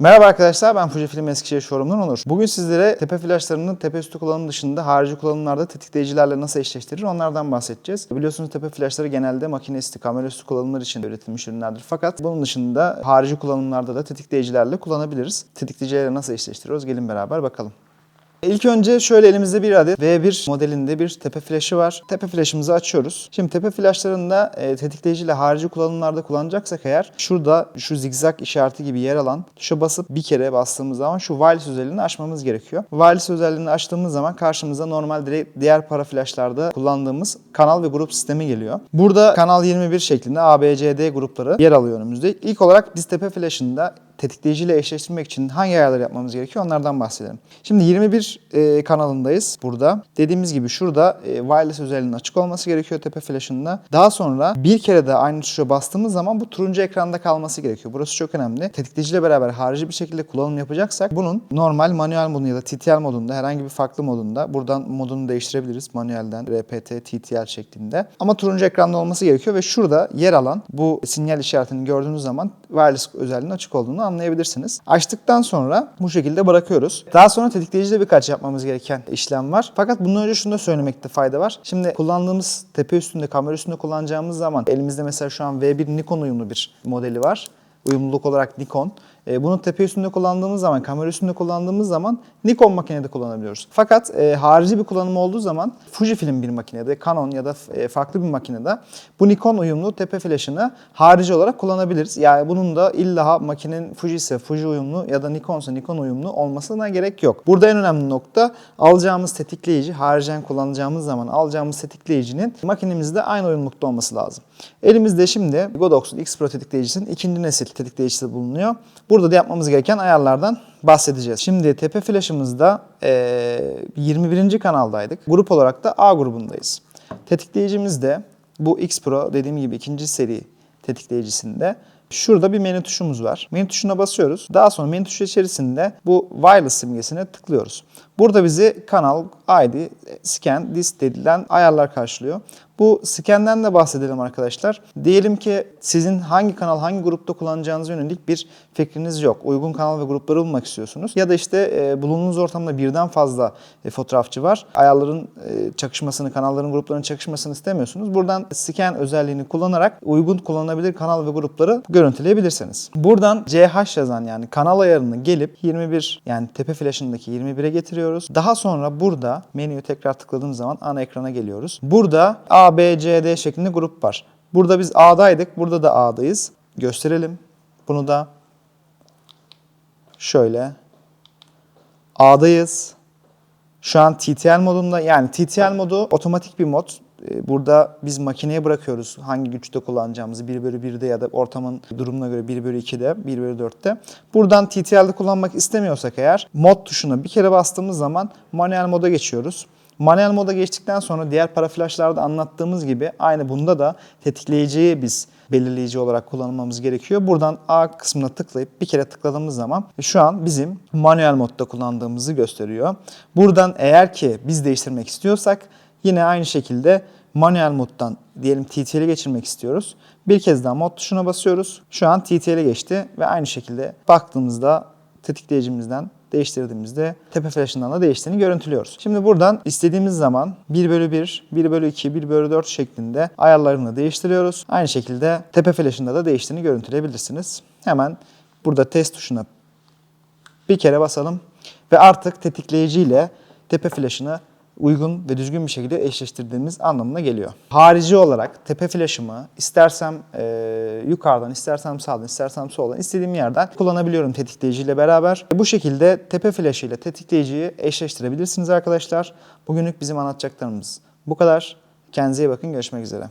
Merhaba arkadaşlar ben Fujifilm Eskişehir Showroom'dan Onur. Bugün sizlere tepe flaşlarının tepe üstü kullanım dışında harici kullanımlarda tetikleyicilerle nasıl eşleştirir onlardan bahsedeceğiz. Biliyorsunuz tepe flaşları genelde makine üstü, kamera üstü kullanımlar için üretilmiş ürünlerdir. Fakat bunun dışında harici kullanımlarda da tetikleyicilerle kullanabiliriz. Tetikleyicilerle nasıl eşleştiriyoruz gelin beraber bakalım. İlk önce şöyle elimizde bir adet V1 modelinde bir tepe flaşı var. Tepe flaşımızı açıyoruz. Şimdi tepe flaşlarında e, tetikleyici ile harici kullanımlarda kullanacaksak eğer şurada şu zigzag işareti gibi yer alan tuşa basıp bir kere bastığımız zaman şu wireless özelliğini açmamız gerekiyor. Wireless özelliğini açtığımız zaman karşımıza normal direkt diğer para flaşlarda kullandığımız kanal ve grup sistemi geliyor. Burada kanal 21 şeklinde A, B, C, D grupları yer alıyor önümüzde. İlk olarak biz tepe flaşında tetikleyiciyle eşleştirmek için hangi ayarları yapmamız gerekiyor onlardan bahsedelim. Şimdi 21 e, kanalındayız burada. Dediğimiz gibi şurada e, wireless özelliğinin açık olması gerekiyor tepe flaşında. Daha sonra bir kere de aynı tuşa bastığımız zaman bu turuncu ekranda kalması gerekiyor. Burası çok önemli. Tetikleyiciyle beraber harici bir şekilde kullanım yapacaksak bunun normal manuel modunda ya da TTL modunda herhangi bir farklı modunda buradan modunu değiştirebiliriz manuelden RPT, TTL şeklinde. Ama turuncu ekranda olması gerekiyor ve şurada yer alan bu sinyal işaretini gördüğünüz zaman wireless özelliğinin açık olduğunu anlayabilirsiniz. Açtıktan sonra bu şekilde bırakıyoruz. Daha sonra tetikleyicide birkaç yapmamız gereken işlem var. Fakat bundan önce şunu da söylemekte fayda var. Şimdi kullandığımız tepe üstünde, kamera üstünde kullanacağımız zaman elimizde mesela şu an V1 Nikon uyumlu bir modeli var. Uyumluluk olarak Nikon. E, bunu tepe üstünde kullandığımız zaman, kamera üstünde kullandığımız zaman Nikon makinede kullanabiliyoruz. Fakat e, harici bir kullanım olduğu zaman Fujifilm bir makinede, Canon ya da e, farklı bir makinede bu Nikon uyumlu tepe flaşını harici olarak kullanabiliriz. Yani bunun da illa makinenin Fuji ise Fuji uyumlu ya da Nikon ise Nikon uyumlu olmasına gerek yok. Burada en önemli nokta alacağımız tetikleyici, haricen kullanacağımız zaman alacağımız tetikleyicinin makinemizde aynı uyumlulukta olması lazım. Elimizde şimdi Godox'un X Pro tetikleyicisinin ikinci nesil tetikleyicisi bulunuyor. Burada da yapmamız gereken ayarlardan bahsedeceğiz. Şimdi tepe flaşımızda e, 21. kanaldaydık. Grup olarak da A grubundayız. Tetikleyicimiz de bu X Pro dediğim gibi ikinci seri tetikleyicisinde Şurada bir menü tuşumuz var. Menü tuşuna basıyoruz. Daha sonra menü tuşu içerisinde bu wireless simgesine tıklıyoruz. Burada bizi kanal, ID, scan, disk edilen ayarlar karşılıyor. Bu scan'den de bahsedelim arkadaşlar. Diyelim ki sizin hangi kanal, hangi grupta kullanacağınız yönelik bir fikriniz yok. Uygun kanal ve grupları bulmak istiyorsunuz. Ya da işte e, bulunduğunuz ortamda birden fazla e, fotoğrafçı var. Ayarların e, çakışmasını, kanalların, grupların çakışmasını istemiyorsunuz. Buradan scan özelliğini kullanarak uygun kullanılabilir kanal ve grupları görüntüleyebilirsiniz. Buradan CH yazan yani kanal ayarını gelip 21 yani tepe flaşındaki 21'e getiriyoruz. Daha sonra burada menüyü tekrar tıkladığımız zaman ana ekrana geliyoruz. Burada A, B, C, D şeklinde grup var. Burada biz A'daydık. Burada da A'dayız. Gösterelim. Bunu da şöyle A'dayız. Şu an TTL modunda yani TTL modu otomatik bir mod. Ee, Burada biz makineye bırakıyoruz hangi güçte kullanacağımızı 1 bölü 1'de ya da ortamın durumuna göre 1 bölü 2'de 1 bölü 4'te. Buradan TTL'de kullanmak istemiyorsak eğer mod tuşuna bir kere bastığımız zaman manuel moda geçiyoruz. Manuel moda geçtikten sonra diğer para flaşlarda anlattığımız gibi aynı bunda da tetikleyiciyi biz belirleyici olarak kullanmamız gerekiyor. Buradan A kısmına tıklayıp bir kere tıkladığımız zaman şu an bizim manuel modda kullandığımızı gösteriyor. Buradan eğer ki biz değiştirmek istiyorsak yine aynı şekilde manuel moddan diyelim TTL'e geçirmek istiyoruz. Bir kez daha mod tuşuna basıyoruz. Şu an TTL'e geçti ve aynı şekilde baktığımızda tetikleyicimizden değiştirdiğimizde tepe flaşından da değiştiğini görüntülüyoruz. Şimdi buradan istediğimiz zaman 1 bölü 1, 1 bölü 2, 1 bölü 4 şeklinde ayarlarını değiştiriyoruz. Aynı şekilde tepe flaşında da değiştiğini görüntüleyebilirsiniz. Hemen burada test tuşuna bir kere basalım ve artık tetikleyici ile tepe flaşını uygun ve düzgün bir şekilde eşleştirdiğimiz anlamına geliyor. Harici olarak tepe flaşımı istersem e, yukarıdan, istersem sağdan, istersem soldan istediğim yerden kullanabiliyorum tetikleyici ile beraber. Bu şekilde tepe flaşı ile tetikleyiciyi eşleştirebilirsiniz arkadaşlar. Bugünlük bizim anlatacaklarımız bu kadar. Kendinize iyi bakın. Görüşmek üzere.